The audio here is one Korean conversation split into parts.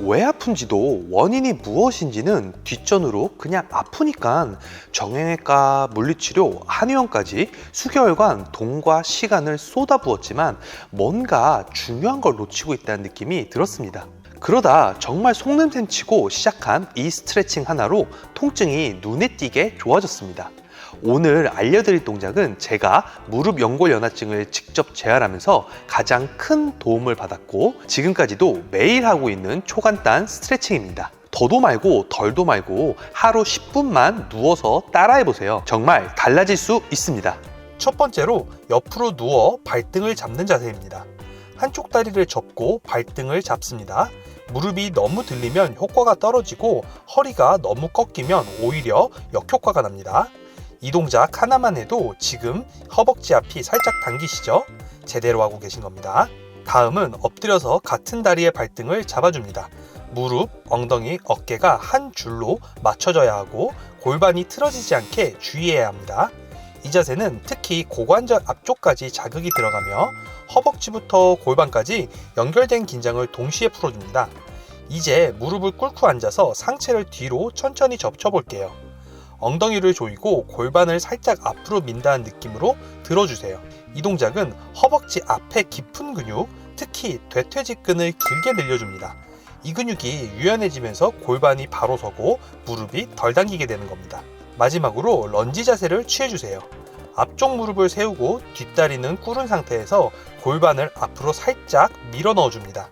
왜 아픈지도 원인이 무엇인지는 뒷전으로 그냥 아프니까 정형외과, 물리치료, 한의원까지 수개월간 돈과 시간을 쏟아부었지만 뭔가 중요한 걸 놓치고 있다는 느낌이 들었습니다. 그러다 정말 속냄새 치고 시작한 이 스트레칭 하나로 통증이 눈에 띄게 좋아졌습니다. 오늘 알려드릴 동작은 제가 무릎 연골 연화증을 직접 재활하면서 가장 큰 도움을 받았고 지금까지도 매일 하고 있는 초간단 스트레칭입니다. 더도 말고 덜도 말고 하루 10분만 누워서 따라해 보세요. 정말 달라질 수 있습니다. 첫 번째로 옆으로 누워 발등을 잡는 자세입니다. 한쪽 다리를 접고 발등을 잡습니다. 무릎이 너무 들리면 효과가 떨어지고 허리가 너무 꺾이면 오히려 역효과가 납니다. 이 동작 하나만 해도 지금 허벅지 앞이 살짝 당기시죠? 제대로 하고 계신 겁니다. 다음은 엎드려서 같은 다리의 발등을 잡아줍니다. 무릎, 엉덩이, 어깨가 한 줄로 맞춰져야 하고 골반이 틀어지지 않게 주의해야 합니다. 이 자세는 특히 고관절 앞쪽까지 자극이 들어가며 허벅지부터 골반까지 연결된 긴장을 동시에 풀어줍니다. 이제 무릎을 꿇고 앉아서 상체를 뒤로 천천히 접쳐볼게요. 엉덩이를 조이고 골반을 살짝 앞으로 민다는 느낌으로 들어주세요. 이 동작은 허벅지 앞에 깊은 근육, 특히 대퇴직근을 길게 늘려줍니다. 이 근육이 유연해지면서 골반이 바로 서고 무릎이 덜 당기게 되는 겁니다. 마지막으로 런지 자세를 취해주세요. 앞쪽 무릎을 세우고 뒷다리는 꿇은 상태에서 골반을 앞으로 살짝 밀어 넣어줍니다.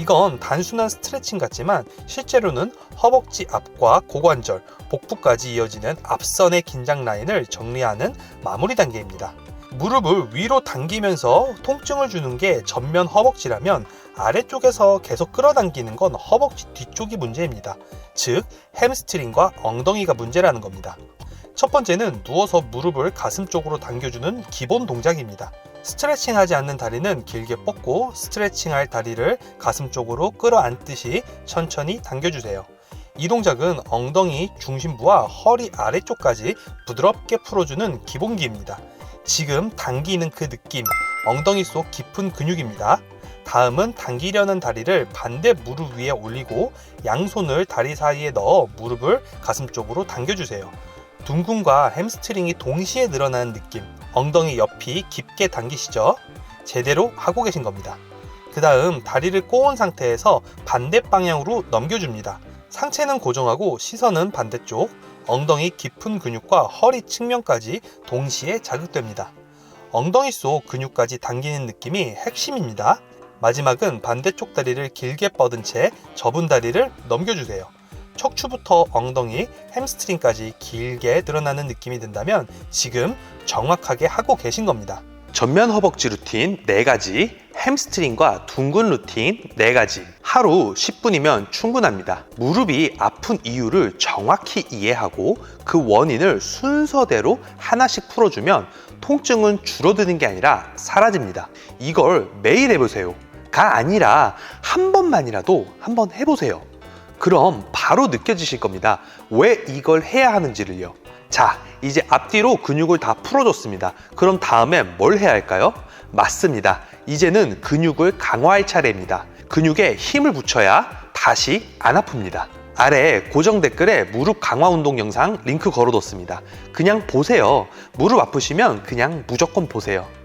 이건 단순한 스트레칭 같지만 실제로는 허벅지 앞과 고관절, 복부까지 이어지는 앞선의 긴장 라인을 정리하는 마무리 단계입니다. 무릎을 위로 당기면서 통증을 주는 게 전면 허벅지라면 아래쪽에서 계속 끌어당기는 건 허벅지 뒤쪽이 문제입니다. 즉, 햄스트링과 엉덩이가 문제라는 겁니다. 첫 번째는 누워서 무릎을 가슴 쪽으로 당겨주는 기본 동작입니다. 스트레칭 하지 않는 다리는 길게 뻗고 스트레칭 할 다리를 가슴 쪽으로 끌어안듯이 천천히 당겨주세요. 이 동작은 엉덩이 중심부와 허리 아래쪽까지 부드럽게 풀어주는 기본기입니다. 지금 당기는 그 느낌, 엉덩이 속 깊은 근육입니다. 다음은 당기려는 다리를 반대 무릎 위에 올리고 양손을 다리 사이에 넣어 무릎을 가슴 쪽으로 당겨주세요. 둥근과 햄스트링이 동시에 늘어나는 느낌, 엉덩이 옆이 깊게 당기시죠? 제대로 하고 계신 겁니다. 그 다음 다리를 꼬은 상태에서 반대 방향으로 넘겨줍니다. 상체는 고정하고 시선은 반대쪽, 엉덩이 깊은 근육과 허리 측면까지 동시에 자극됩니다. 엉덩이 속 근육까지 당기는 느낌이 핵심입니다. 마지막은 반대쪽 다리를 길게 뻗은 채 접은 다리를 넘겨주세요. 척추부터 엉덩이, 햄스트링까지 길게 늘어나는 느낌이 든다면 지금 정확하게 하고 계신 겁니다. 전면 허벅지 루틴 4가지, 햄스트링과 둥근 루틴 4가지. 하루 10분이면 충분합니다. 무릎이 아픈 이유를 정확히 이해하고 그 원인을 순서대로 하나씩 풀어주면 통증은 줄어드는 게 아니라 사라집니다. 이걸 매일 해보세요. 가 아니라 한 번만이라도 한번 해보세요. 그럼 바로 느껴지실 겁니다. 왜 이걸 해야 하는지를요. 자, 이제 앞뒤로 근육을 다 풀어줬습니다. 그럼 다음엔 뭘 해야 할까요? 맞습니다. 이제는 근육을 강화할 차례입니다. 근육에 힘을 붙여야 다시 안 아픕니다. 아래 고정 댓글에 무릎 강화 운동 영상 링크 걸어뒀습니다. 그냥 보세요. 무릎 아프시면 그냥 무조건 보세요.